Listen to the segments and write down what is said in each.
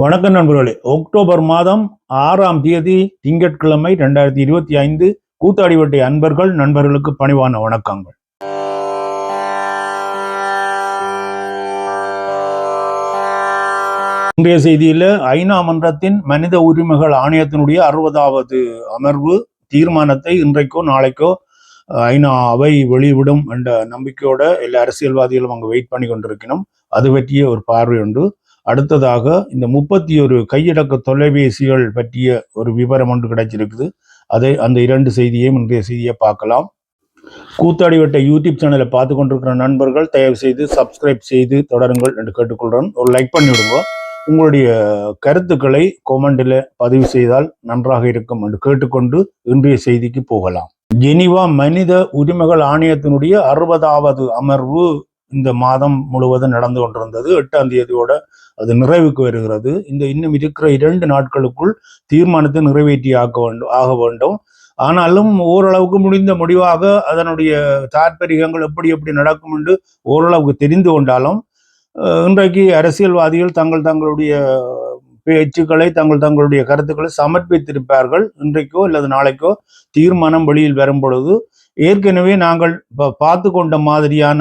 வணக்கம் நண்பர்களே. அக்டோபர் மாதம் ஆறாம் தேதி திங்கட்கிழமை ரெண்டாயிரத்தி இருபத்தி ஐந்து கூத்தாடிவட்டை அன்பர்கள் நண்பர்களுக்கு பணிவான வணக்கங்கள். இன்றைய செய்தியில ஐநா மன்றத்தின் மனித உரிமைகள் ஆணையத்தினுடைய அறுபதாவது அமர்வு தீர்மானத்தை இன்றைக்கோ நாளைக்கோ ஐநா அவை வெளிவிடும் என்ற நம்பிக்கையோட எல்லா அரசியல்வாதிகளும் அங்கே வெயிட் பண்ணி கொண்டிருக்கணும் அது பற்றிய ஒரு பார்வை உண்டு. அடுத்ததாக இந்த முப்பத்தி ஒரு கையடக்க தொலைபேசிகள் பற்றிய ஒரு விவரம் ஒன்று கிடைச்சிருக்குது. அதை அந்த இரண்டு செய்தியையும் இன்றைய செய்தியை பார்க்கலாம். கூத்தாடிவட்ட யூடியூப் சேனலை பார்த்து கொண்டிருக்கிற நண்பர்கள் தயவு செய்து சப்ஸ்கிரைப் செய்து தொடருங்கள் என்று கேட்டுக்கொள்கிறேன். ஒரு லைக் பண்ணிவிடுங்க. உங்களுடைய கருத்துக்களை கொமெண்டில் பதிவு செய்தால் நன்றாக இருக்கும் என்று கேட்டுக்கொண்டு இன்றைய செய்திக்கு போகலாம். ஜெனிவா மனித உரிமைகள் ஆணையத்தினுடைய அறுபதாவது அமர்வு இந்த மாதம் முழுவதும் நடந்து கொண்டிருந்தது. எட்டாம் தேதியோட அது நிறைவுக்கு வருகிறது. இந்த இன்னும் இருக்கிற இரண்டு நாட்களுக்குள் தீர்மானத்தை நிறைவேற்றி ஆக்க வேண்டும் ஆக வேண்டும். ஆனாலும் ஓரளவுக்கு முடிந்த முடிவாக அதனுடைய தாற்பரிகங்கள் எப்படி எப்படி நடக்கும் என்று ஓரளவுக்கு தெரிந்து கொண்டாலும் இன்றைக்கு அரசியல்வாதிகள் தங்கள் தங்களுடைய பேச்சுக்களை தங்கள் தங்களுடைய கருத்துக்களை சமர்ப்பித்திருப்பார்கள். இன்றைக்கோ அல்லது நாளைக்கோ தீர்மானம் வெளியில் வரும் பொழுது ஏற்கனவே நாங்கள் பார்த்து கொண்ட மாதிரியான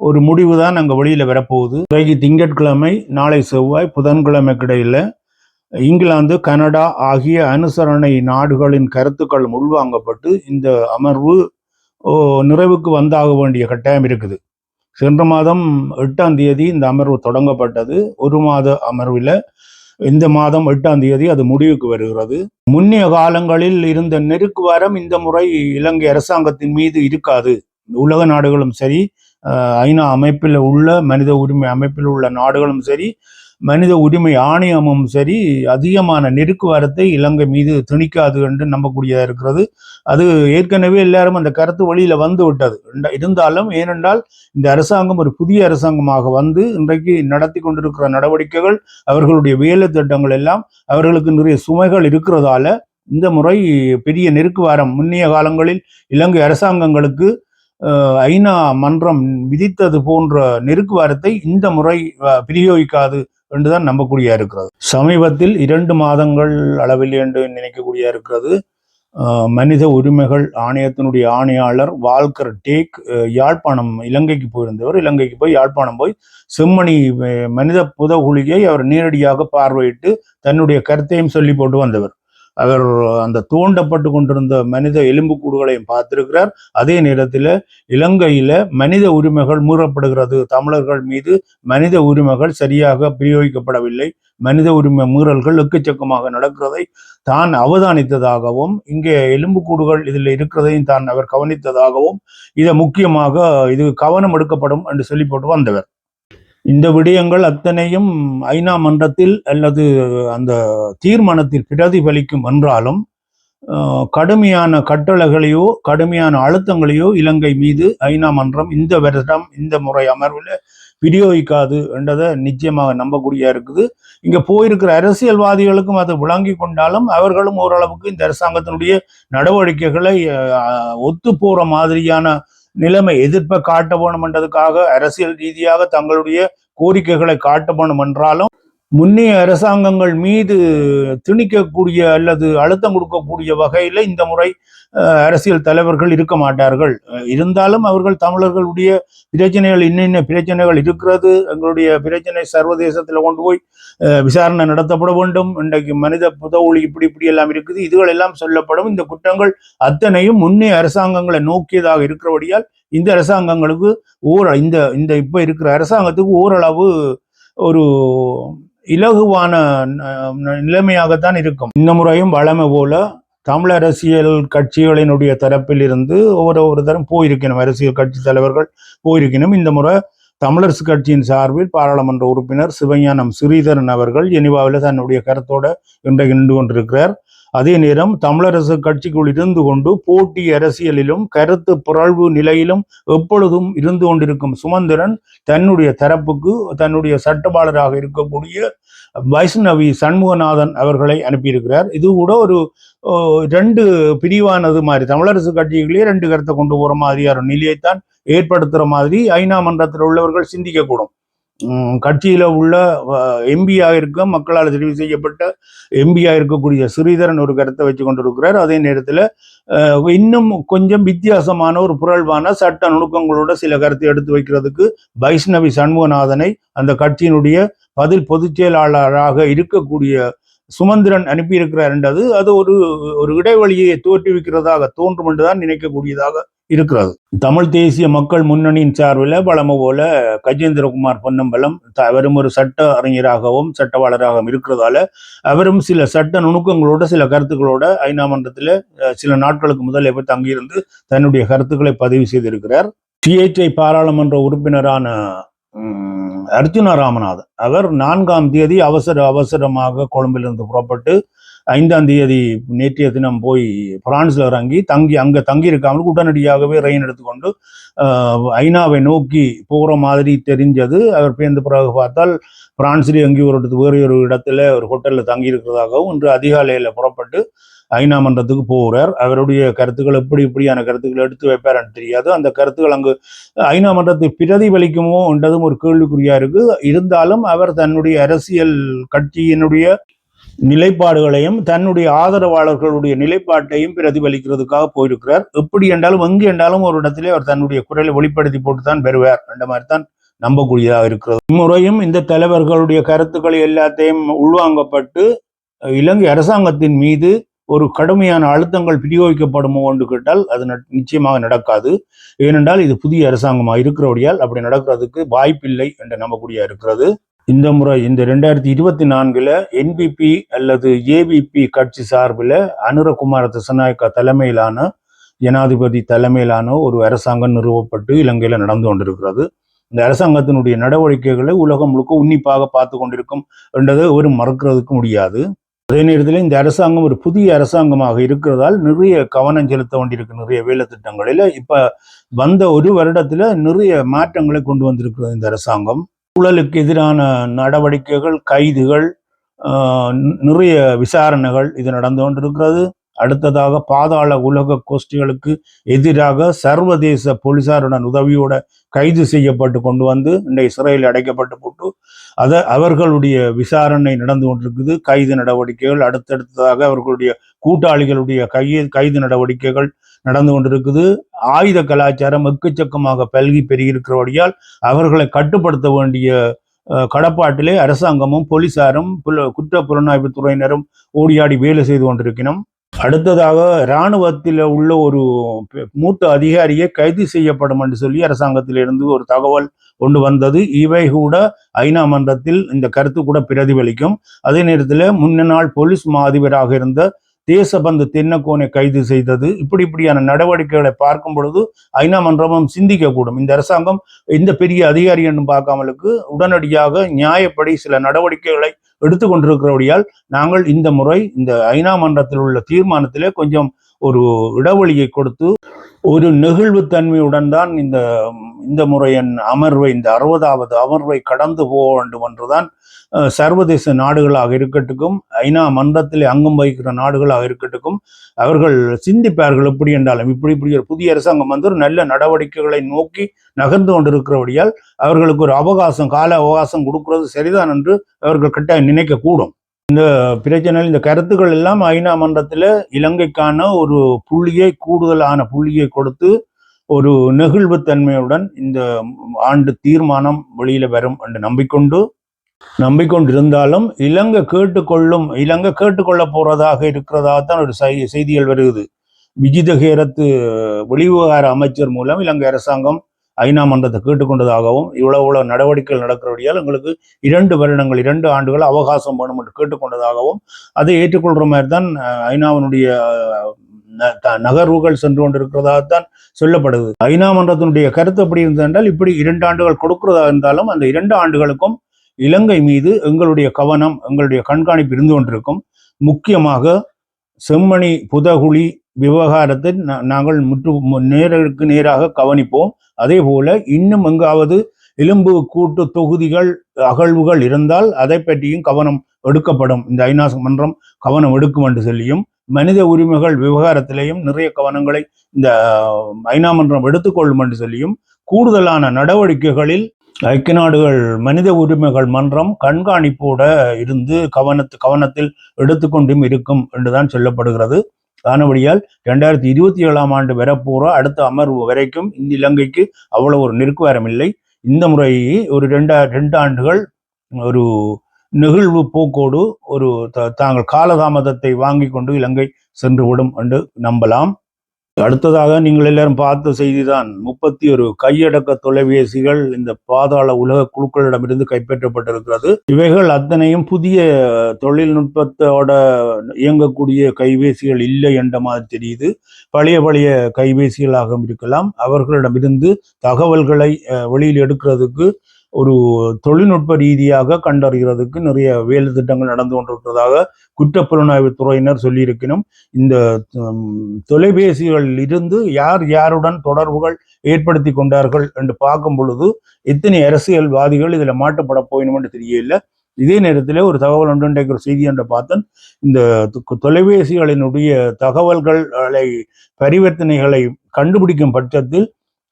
ஒரு முடிவு தான் அங்கே வெளியில வரப்போகுது. இன்றைக்கு திங்கட்கிழமை நாளை செவ்வாய் புதன்கிழமை இடையில இங்கிலாந்து கனடா ஆகிய அனுசரணை நாடுகளின் கருத்துக்கள் உள்வாங்கப்பட்டு இந்த அமர்வு ஓ, நிறைவுக்கு வந்தாக வேண்டிய கட்டாயம் இருக்குது. சென்ற மாதம் எட்டாம் தேதி இந்த அமர்வு தொடங்கப்பட்டது. ஒரு மாத அமர்வில் இந்த மாதம் எட்டாம் தேதி அது முடிவுக்கு வருகிறது. முன்னைய காலங்களில் இருந்த நெருக்குவாரம் இந்த முறை இலங்கை அரசாங்கத்தின் மீது இருக்காது. உலக நாடுகளும் சரி ஐநா அமைப்பில் உள்ள மனித உரிமை அமைப்பில் உள்ள நாடுகளும் சரி மனித உரிமை ஆணையமும் சரி அதிகமான நெருக்குவாரத்தை இலங்கை மீது திணிக்காது என்று நம்பக்கூடியதாக இருக்கிறது. அது ஏற்கனவே எல்லாரும் அந்த கருத்து வழியில் வந்து விட்டது. இருந்தாலும் ஏனென்றால் இந்த அரசாங்கம் ஒரு புதிய அரசாங்கமாக வந்து இன்றைக்கு நடத்தி கொண்டிருக்கிற நடவடிக்கைகள் அவர்களுடைய வேலை திட்டங்கள் எல்லாம் அவர்களுக்கு நிறைய சுமைகள் இருக்கிறதால இந்த முறை பெரிய நெருக்குவாரம் முன்னைய காலங்களில் இலங்கை அரசாங்கங்களுக்கு ஐநா மன்றம் விதித்தது போன்ற நெருக்குவாரத்தை இந்த முறை அஹ், பிரயோகிக்காது என்றுதான் நம்பக்கூடியா இருக்கிறது. சமீபத்தில் இரண்டு மாதங்கள் அளவில் என்று நினைக்கக்கூடியா இருக்கிறது. மனித உரிமைகள் ஆணையத்தினுடைய ஆணையாளர் வால்கர் டேக் யாழ்ப்பாணம் இலங்கைக்கு போயிருந்தவர். இலங்கைக்கு போய் யாழ்ப்பாணம் போய் செம்மணி மனித புதகுழியை அவர் நேரடியாக பார்வையிட்டு தன்னுடைய கருத்தையும் சொல்லி போட்டு வந்தவர். அவர் அந்த தூண்டப்பட்டு கொண்டிருந்த மனித எலும்புக்கூடுகளையும் பார்த்திருக்கிறார். அதே நேரத்தில் இலங்கையில மனித உரிமைகள் மீறப்படுகிறது. தமிழர்கள் மீது மனித உரிமைகள் சரியாக பிரயோகிக்கப்படவில்லை. மனித உரிமை மீறல்கள் எக்கச்சக்கமாக நடக்கிறதை தான் அவதானித்ததாகவும் இங்கே எலும்புக்கூடுகள் இதில் இருக்கிறதையும் தான் அவர் கவனித்ததாகவும் இதை முக்கியமாக இது கவனம் எடுக்கப்படும் என்று சொல்லி போட்டு வந்தவர். இந்த விடயங்கள் அத்தனையும் ஐநா மன்றத்தில் அல்லது அந்த தீர்மானத்தில் பிரதிபலிக்கும் என்றாலும் கடுமையான கட்டளைகளையோ கடுமையான அழுத்தங்களையோ இலங்கை மீது ஐநா மன்றம் இந்த வருடம் இந்த முறை அமர்வில் விநியோகிக்காது என்றதை நிச்சயமாக நம்பக்கூடிய இருக்குது. இங்க போயிருக்கிற அரசியல்வாதிகளுக்கும் அது விளங்கி கொண்டாலும் அவர்களும் ஓரளவுக்கு இந்த அரசாங்கத்தினுடைய நடவடிக்கைகளை ஒத்து போற மாதிரியான நிலைமை எதிர்ப்பை காட்ட வேணும் என்றதுக்காக அரசியல் ரீதியாக தங்களுடைய கோரிக்கைகளை காட்ட வேணும் என்றாலும் முன்னைய அரசாங்கங்கள் மீது திணிக்கக்கூடிய அல்லது அழுத்தம் கொடுக்கக்கூடிய வகையில இந்த முறை அரசியல் தலைவர்கள் இருக்க மாட்டார்கள். இருந்தாலும் அவர்கள் தமிழர்களுடைய பிரச்சனைகள் இன்னின்ன பிரச்சனைகள் இருக்கிறது. எங்களுடைய பிரச்சனை சர்வதேசத்தில் கொண்டு போய் விசாரணை நடத்தப்பட வேண்டும். இன்றைக்கு மனித புதவுளி இப்படி இப்படி எல்லாம் இருக்குது. இதுகள் எல்லாம் சொல்லப்படும். இந்த குற்றங்கள் அத்தனையும் முன்னே அரசாங்கங்களை நோக்கியதாக இருக்கிறபடியால் இந்த அரசாங்கங்களுக்கு ஓர இந்த இந்த இப்போ இருக்கிற அரசாங்கத்துக்கு ஓரளவு ஒரு இலகுவான நிலைமையாகத்தான் இருக்கும். இந்த முறையும் வழமை போல தமிழ் அரசியல் கட்சிகளினுடைய தரப்பில் இருந்து ஒவ்வொரு ஒரு தரம் போயிருக்கணும். அரசியல் கட்சி தலைவர்கள் போயிருக்கணும். இந்த முறை தமிழரசு கட்சியின் சார்பில் பாராளுமன்ற உறுப்பினர் சிவஞானம் ஸ்ரீதரன் அவர்கள் ஜெனிவாவில் தன்னுடைய கருத்தோட இன்றைக்கு நின்று கொண்டிருக்கிறார். அதே நேரம் தமிழரசு கட்சிக்குள் இருந்து கொண்டு போட்டி அரசியலிலும் கருத்து பிறழ்வு நிலையிலும் எப்பொழுதும் இருந்து கொண்டிருக்கும் சுமந்திரன் தன்னுடைய தரப்புக்கு தன்னுடைய சட்டபாளராக இருக்கக்கூடிய வைஷ்ணவி சண்முகநாதன் அவர்களை அனுப்பியிருக்கிறார். இது கூட ஒரு ரெண்டு பிரிவானது மாதிரி. தமிழரசு கட்சிகளே ரெண்டு கருத்தை கொண்டு போற மாதிரியான நிலையைத்தான் ஏற்படுத்துற மாதிரி ஐநா மன்றத்தில் உள்ளவர்கள் சிந்திக்கக்கூடும். கட்சியில உள்ள எம்பியாக இருக்க மக்களால் தெரிவு செய்யப்பட்ட எம்பியாக இருக்கக்கூடிய ஸ்ரீதரன் ஒரு கருத்தை வச்சு கொண்டிருக்கிறார் அதே நேரத்தில் இன்னும் கொஞ்சம் வித்தியாசமான ஒரு புரள்வான சட்ட நுணுக்கங்களோட சில கருத்தை எடுத்து வைக்கிறதுக்கு வைஷ்ணவி சண்முகநாதனை அந்த கட்சியினுடைய பதில் பொதுச் செயலாளராக இருக்கக்கூடிய சுமந்திரன் அனுப்பியிருக்கிறார் என்றது அது ஒரு ஒரு இடைவெளியை தோற்றுவிக்கிறதாக தோன்றும் என்றுதான் நினைக்கக்கூடியதாக இருக்கிறது. தமிழ் தேசிய மக்கள் முன்னணியின் சார்பில் பலம போல கஜேந்திரகுமார் பொன்னம்பலம் த- அவரும் ஒரு சட்ட அறிஞராகவும் சட்டவாளராகவும் இருக்கிறதால அவரும் சில சட்ட நுணுக்கங்களோட சில கருத்துக்களோட ஐநா மன்றத்தில் சில நாட்களுக்கு முதல் எப்ப தங்கியிருந்து தன்னுடைய கருத்துக்களை பதிவு செய்திருக்கிறார். சுயேட்சை பாராளுமன்ற உறுப்பினரான ம், அர்ஜுன ராமநாதன். அவர் நான்காம் தேதி அவசர அவசரமாக கொழும்பிலிருந்து புறப்பட்டு ஐந்தாம் தேதி நேற்றைய தினம் போய் பிரான்ஸில் இறங்கி தங்கி அங்கே தங்கி இருக்காமல் உடனடியாகவே ரயின் எடுத்துக்கொண்டு ஐநாவை நோக்கி போகிற மாதிரி தெரிஞ்சது. அவர் பேர்ந்த பிறகு பார்த்தால் பிரான்ஸ்ல எங்கேயோ ஒரு இடத்து வேறு ஒரு இடத்துல ஒரு ஹோட்டலில் தங்கி இருக்கிறதாகவும் இன்று அதிகாலையில் புறப்பட்டு ஐநா மன்றத்துக்கு போகிறார் அவருடைய கருத்துக்கள் எப்படி இப்படியான கருத்துக்கள் எடுத்து வைப்பார்னு தெரியாது. அந்த கருத்துக்கள் அங்கு ஐநா மன்றத்தை பிரதிபலிக்குமோ என்றதும் ஒரு கேள்விக்குறியா இருக்கு. இருந்தாலும் அவர் தன்னுடைய அரசியல் கட்சியினுடைய நிலைப்பாடுகளையும் தன்னுடைய ஆதரவாளர்களுடைய நிலைப்பாட்டையும் பிரதிபலிக்கிறதுக்காக போயிருக்கிறார். எப்படி என்றாலும் எங்கு என்றாலும் ஒரு இடத்திலே அவர் தன்னுடைய குரலை வெளிப்படுத்தி போட்டு தான் பெறுவார் என்ற மாதிரி தான் நம்பக்கூடியதாக இருக்கிறது. இம்முறையும் இந்த தலைவர்களுடைய கருத்துக்களை எல்லாத்தையும் உள்வாங்கப்பட்டு இலங்கை அரசாங்கத்தின் மீது ஒரு கடுமையான அழுத்தங்கள் பிரயோகிக்கப்படுமோ என்று கேட்டால் அது நிச்சயமாக நடக்காது. ஏனென்றால் இது புதிய அரசாங்கமாக இருக்கிறபடியால் அப்படி நடக்கிறதுக்கு வாய்ப்பில்லை என்று நம்பக்கூடிய இருக்கிறது. இந்த முறை இந்த ரெண்டாயிரத்தி இருபத்தி நான்குல என்பிபி அல்லது ஏபிபி கட்சி சார்பில் அனுரகுமார திசநாயக்கா தலைமையிலான ஜனாதிபதி தலைமையிலான ஒரு அரசாங்கம் நிறுவப்பட்டு இலங்கையில் நடந்து கொண்டிருக்கிறது. இந்த அரசாங்கத்தினுடைய நடவடிக்கைகளை உலகம் முழுக்க உன்னிப்பாக பார்த்து கொண்டிருக்கும் என்றதை ஒரு மறக்கிறதுக்கு முடியாது. அதே நேரத்தில் இந்த அரசாங்கம் ஒரு புதிய அரசாங்கமாக இருக்கிறதால் நிறைய கவனம் செலுத்த வேண்டியிருக்கு நிறைய வேலை திட்டங்களில். வந்த ஒரு வருடத்துல நிறைய மாற்றங்களை கொண்டு வந்திருக்கிறது இந்த அரசாங்கம். ஊழலுக்கு எதிரான நடவடிக்கைகள் கைதுகள் நிறைய விசாரணைகள் இது நடந்து கொண்டிருக்கிறது. அடுத்ததாக பாதாள உலக கோஷ்டிகளுக்கு எதிராக சர்வதேச போலீசாருடன் உதவியோட கைது செய்யப்பட்டு கொண்டு வந்து இன்றைய சிறையில் அடைக்கப்பட்டு போட்டு அதை அவர்களுடைய விசாரணை நடந்து கொண்டிருக்குது. கைது நடவடிக்கைகள் அடுத்தடுத்ததாக அவர்களுடைய கூட்டாளிகளுடைய கைது கைது நடவடிக்கைகள் நடந்து கொண்டிருக்குது. ஆயுத கலாச்சாரம் எக்கச்சக்கமாக பல்கி பெருகியிருக்கிறபடியால் அவர்களை கட்டுப்படுத்த வேண்டிய அஹ், கடப்பாட்டிலே அரசாங்கமும் போலீசாரும் புல- குற்ற புலனாய்வு துறையினரும் ஓடியாடி வேலை செய்து கொண்டிருக்கணும் அடுத்ததாக இராணுவத்தில் உள்ள ஒரு மூத்த அதிகாரியை கைது செய்யப்படும் என்று சொல்லி அரசாங்கத்திலிருந்து ஒரு தகவல் கொண்டு வந்தது. இவை கூட ஐநா மன்றத்தில் இந்த கருத்து கூட பிரதிபலிக்கும். அதே நேரத்தில் முன்னாள் போலீஸ் மா அதிபராக இருந்த தேசபந்து தென்னக்கோனை கைது செய்தது. இப்படி இப்படியான நடவடிக்கைகளை பார்க்கும் பொழுது ஐநா மன்றமும் சிந்திக்கக்கூடும் இந்த அரசாங்கம் இந்த பெரிய அதிகாரி என்றும் பார்க்காமலுக்கு உடனடியாக நியாயப்படி சில நடவடிக்கைகளை எடுத்துக்கொண்டிருக்கிறபடியால் நாங்கள் இந்த முறை இந்த ஐநா மன்றத்தில் உள்ள தீர்மானத்திலே கொஞ்சம் ஒரு இடைவெளியை கொடுத்து ஒரு நெகிழ்வுத்தன்மையுடன் தான் இந்த இந்த முறையின் அமர்வை இந்த அறுபதாவது அமர்வை கடந்து போக வேண்டும் என்றுதான் சர்வதேச நாடுகளாக இருக்கட்டுக்கும் ஐநா மன்றத்தில் அங்கம் வகிக்கிற நாடுகளாக இருக்கட்டுக்கும் அவர்கள் சிந்திப்பார்கள் எப்படி என்றாலும். இப்படி இப்படி ஒரு புதிய அரசாங்கம் வந்து ஒரு நல்ல நடவடிக்கைகளை நோக்கி நகர்ந்து கொண்டிருக்கிறபடியால் அவர்களுக்கு ஒரு அவகாசம் கால அவகாசம் கொடுக்கிறது சரிதான் என்று அவர்கள் கட்டாயம் நினைக்கக்கூடும். இந்த பிரச்சனையில் இந்த கருத்துக்கள் எல்லாம் ஐநா மன்றத்தில் இலங்கைக்கான ஒரு புள்ளியை கூடுதலான புள்ளியை கொடுத்து ஒரு நெகிழ்வுத்தன்மையுடன் இந்த ஆண்டு தீர்மானம் வெளியில வரும் என்று நம்பிக்கொண்டு நம்பிக்கொண்டிருந்தாலும் இலங்கை கேட்டுக்கொள்ளும் இலங்கை கேட்டுக்கொள்ள போறதாக இருக்கிறதா தான் ஒரு செய்திகள் வருகிறது. விஜிதகேரத்து வெளிவிவகார அமைச்சர் மூலம் இலங்கை அரசாங்கம் ஐநா மன்றத்தை கேட்டுக்கொண்டதாகவும் இவ்வளவு இவ்வளவு நடவடிக்கைகள் நடக்கிறபடியால் எங்களுக்கு இரண்டு வருடங்கள் இரண்டு ஆண்டுகள் அவகாசம் வேணும் என்று கேட்டுக்கொண்டதாகவும் அதை ஏற்றுக்கொள்கிற மாதிரி தான் ஐநாவினுடைய நகர்வுகள் சென்று கொண்டிருக்கிறதாகத்தான் சொல்லப்படுது. ஐநா மன்றத்தினுடைய கருத்து எப்படி இருந்தது என்றால் இப்படி இரண்டு ஆண்டுகள் கொடுக்கிறதா இருந்தாலும் அந்த இரண்டு ஆண்டுகளுக்கும் இலங்கை மீது எங்களுடைய கவனம் எங்களுடைய கண்காணிப்பு இருந்து கொண்டிருக்கும். முக்கியமாக செம்மணி புதகுழி விவகாரத்தை நாங்கள் முற்று நேருக்கு நேராக கவனிப்போம். அதே போல இன்னும் எங்காவது எலும்பு கூட்டு தொகுதிகள் அகழ்வுகள் இருந்தால் அதை பற்றியும் கவனம் எடுக்கப்படும். இந்த ஐநா மன்றம் கவனம் எடுக்கும் என்று சொல்லியும் மனித உரிமைகள் விவகாரத்திலையும் நிறைய கவனங்களை இந்த ஐநா மன்றம் எடுத்துக்கொள்ளும் என்று சொல்லியும் கூடுதலான நடவடிக்கைகளில் ஐக்கிய நாடுகள் மனித உரிமைகள் மன்றம் கண்காணிப்போட இருந்து கவனத்து கவனத்தில் எடுத்துக்கொண்டும் இருக்கும் என்றுதான் சொல்லப்படுகிறது. ஆனபடியால் ரெண்டாயிரத்தி இருபத்தி ஏழாம் ஆண்டு வரப்போற அடுத்த அமர்வு வரைக்கும் இந்த இலங்கைக்கு அவ்வளவு ஒரு நெருக்குவாரம் இல்லை. இந்த முறை ஒரு ரெண்டா ரெண்டு ஆண்டுகள் ஒரு நெகிழ்வு போக்கோடு ஒரு த- தாங்கள் காலதாமதத்தை வாங்கி கொண்டு இலங்கை சென்றுவிடும் என்று நம்பலாம். அடுத்ததாக நீங்கள் எல்லாரும் பார்த்த செய்திதான் முப்பத்தி ஒரு கையடக்க தொலைபேசிகள் இந்த பாதாள உலக குழுக்களிடமிருந்து கைப்பற்றப்பட்டிருக்கிறது. இவைகள் அத்தனையும் புதிய தொழில்நுட்பத்தோட இயங்கக்கூடிய கைபேசிகள் இல்லை என்ற மாதிரி தெரியுது. பழைய பழைய கைபேசிகளாகவும் இருக்கலாம். அவர்களிடமிருந்து தகவல்களை அஹ், வெளியில் எடுக்கிறதுக்கு ஒரு தொழில்நுட்ப ரீதியாக கண்டறிகிறதுக்கு நிறைய வேலை திட்டங்கள் நடந்து கொண்டிருக்கிறதாக குற்றப்புலனாய்வு துறையினர் சொல்லியிருக்கணும். இந்த தொலைபேசிகளில் இருந்து யார் யாருடன் தொடர்புகள் ஏற்படுத்தி கொண்டார்கள் என்று பார்க்கும் பொழுது எத்தனை அரசியல்வாதிகள் இதுல மாட்டப்பட போயினும் என்று தெரியல இதே நேரத்தில் ஒரு தகவல் ஒன்று இன்றைக்கு ஒரு செய்தி என்று பார்த்தேன். இந்த தொலைபேசிகளினுடைய தகவல்களை பரிவர்த்தனைகளை கண்டுபிடிக்கும் பட்சத்தில்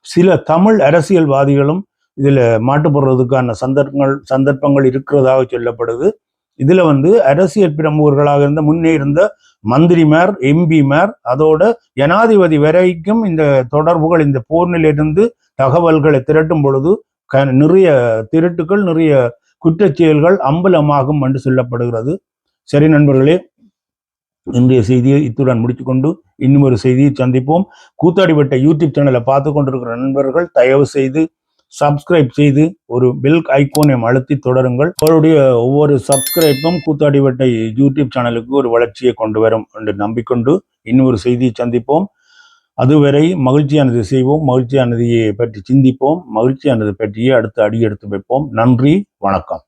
சில தமிழ் அரசியல்வாதிகளும் இதில் மாட்டுப்படுறதுக்கான சந்தர்ப்பங்கள் சந்தர்ப்பங்கள் இருக்கிறதாக சொல்லப்படுது. இதில் வந்து அரசியல் பிரமுகர்களாக இருந்த முன்னே இருந்த மந்திரிமார் எம்பிமார் அதோட ஜனாதிபதி வரைக்கும் இந்த தொடர்புகள் இந்த போர்னிலிருந்து தகவல்களை திரட்டும் பொழுது க- நிறைய திருட்டுகள் நிறைய குற்றச்செயல்கள் அம்பலமாகும் என்று சொல்லப்படுகிறது. சரி நண்பர்களே இன்றைய செய்தியை இத்துடன் முடித்துக்கொண்டு இன்னும் ஒரு செய்தியை சந்திப்போம். கூத்தாடிப்பட்ட யூடியூப் சேனலை பார்த்து கொண்டிருக்கிற நண்பர்கள் தயவு செய்து சப்ஸ்கிரைப் செய்து ஒரு பெல் ஐக்கோனை அழுத்தி தொடருங்கள். அவருடைய ஒவ்வொரு சப்ஸ்கிரைப்பும் கூத்தாடிவட்டை யூடியூப் சேனலுக்கு ஒரு வளர்ச்சியை கொண்டு வரும் என்று நம்பிக்கொண்டு இன்னொரு செய்தியை சந்திப்போம். அதுவரை மகிழ்ச்சியானது செய்வோம் மகிழ்ச்சியானதையை பற்றி சிந்திப்போம் மகிழ்ச்சியானது பற்றியே அடுத்து அடி எடுத்து வைப்போம். நன்றி வணக்கம்.